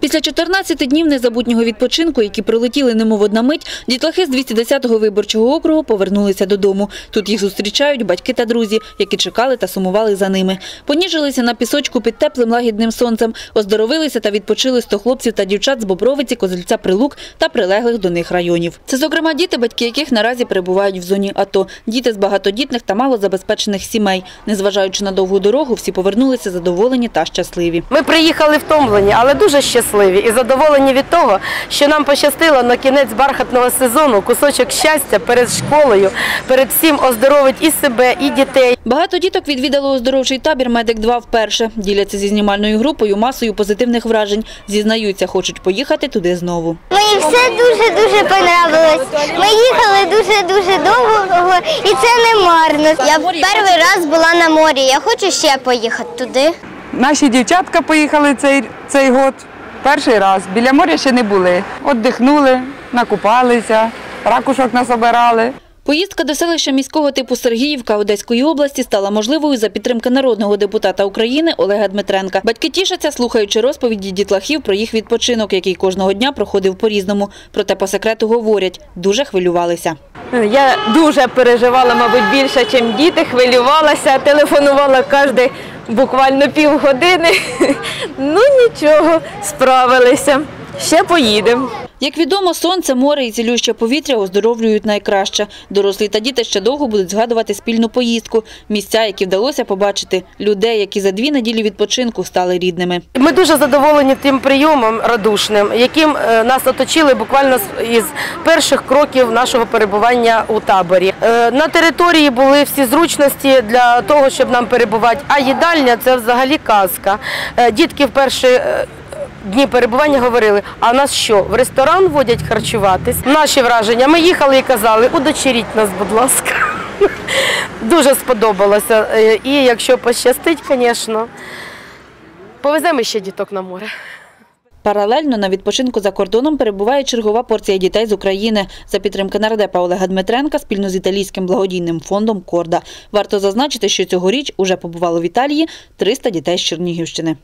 Після 14 днів незабутнього відпочинку, які пролетіли немов одна мить, дітлахи з 210-го виборчого округу повернулися додому. Тут їх зустрічають батьки та друзі, які чекали та сумували за ними. Поніжилися на пісочку під теплим лагідним сонцем, оздоровилися та відпочили 100 хлопців та дівчат з Бобровиці, Козельця Прилук та прилеглих до них районів. Це, зокрема, діти, батьки яких наразі перебувають в зоні АТО. Діти з багатодітних та малозабезпечених сімей. Незважаючи на довгу дорогу, всі повернулися задоволені та щасливі. Ми приїхали втомлені, але дуже щасливі і задоволені від того, що нам пощастило на кінець бархатного сезону кусочок щастя перед школою, перед всім оздоровить і себе, і дітей. Багато діток відвідало оздоровчий табір «Медик-2» вперше. Діляться зі знімальною групою масою позитивних вражень. Зізнаються, хочуть поїхати туди знову. Мені все дуже-дуже понравилось. Ми їхали дуже-дуже довго і це не марно. Я перший раз була на морі, я хочу ще поїхати туди. Наші дівчатка поїхали цей, цей год. Перший раз. Біля моря ще не були. Отдихнули, накупалися, ракушок насобирали. Поїздка до селища міського типу Сергіївка Одеської області стала можливою за підтримки народного депутата України Олега Дмитренка. Батьки тішаться, слухаючи розповіді дітлахів про їх відпочинок, який кожного дня проходив по-різному. Проте по секрету говорять, дуже хвилювалися. Я дуже переживала, мабуть, більше, ніж діти, хвилювалася, телефонувала кожен буквально півгодини. Ну нічого, справилися. Ще поїдемо. Як відомо, сонце, море і цілюще повітря оздоровлюють найкраще. Дорослі та діти ще довго будуть згадувати спільну поїздку, місця, які вдалося побачити, людей, які за дві неділі відпочинку стали рідними. Ми дуже задоволені тим прийомом радушним, яким е, нас оточили буквально із перших кроків нашого перебування у таборі. Е, На території були всі зручності для того, щоб нам перебувати. А їдальня це взагалі казка. Е, Дітки в перші е, дні перебування говорили: а нас що, в ресторан водять харчуватись? Наші враження. Ми їхали і казали, удочеріть нас, будь ласка. Дуже сподобалося. Е, І якщо пощастить, звісно, повеземо ще діток на море. Паралельно на відпочинку за кордоном перебуває чергова порція дітей з України за підтримки нардепа Олега Дмитренка спільно з італійським благодійним фондом Корда. Варто зазначити, що цьогоріч уже побувало в Італії 300 дітей з Чернігівщини.